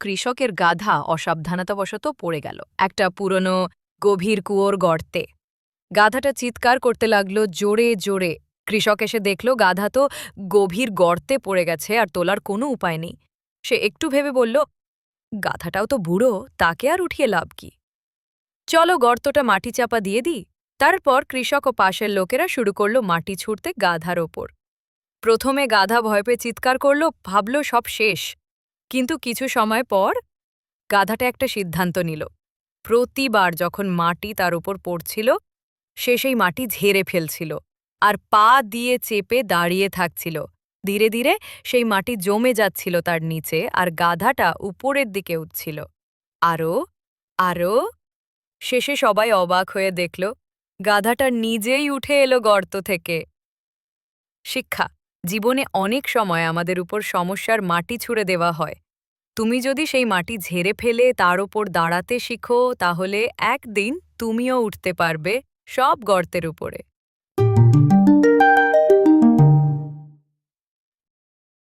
কৃষকের গাধা, অসাবধানতাবশত পড়ে গেল। একটা পুরনো, গভীর কুয়োর গর্তে। গাধাটা চিৎকার করতে লাগল, জোরে জোরে। কৃষক এসে দেখল, গাধা তো গভীর গর্তে পড়ে গেছে আর তোলার কোনো উপায় নেই। সে একটু ভেবে বলল, গাধাটাও তো বুড়ো, তাকে আর উঠিয়ে লাভ কি? চলো গর্তটা মাটি চাপা দিয়ে দিই। তারপর কৃষক ও পাশের লোকেরা শুরু করল মাটি ছুঁড়তে গাধার ওপর। প্রথমে গাধা ভয় পেয়ে চিৎকার করল, ভাবল সব শেষ। কিন্তু কিছু সময় পর গাধাটা একটা সিদ্ধান্ত নিল। প্রতিবার যখন মাটি তার উপর পড়ছিল, সে সেই মাটি ঝেড়ে ফেলছিল আর পা দিয়ে চেপে দাঁড়িয়ে থাকছিল। ধীরে ধীরে সেই মাটি জমে যাচ্ছিল তার নিচে আর গাধাটা উপরের দিকে উঠছিল। আরও আরও শেষে সবাই অবাক হয়ে দেখল, গাধাটা নিজেই উঠে এলো গর্ত থেকে। শিক্ষা, জীবনে অনেক সময় আমাদের উপর সমস্যার মাটি ছুঁড়ে দেওয়া হয়। তুমি যদি সেই মাটি ঝেড়ে ফেলে তার ওপর দাঁড়াতে শিখো, তাহলে একদিন তুমিও উঠতে পারবে সব গর্তের উপরে।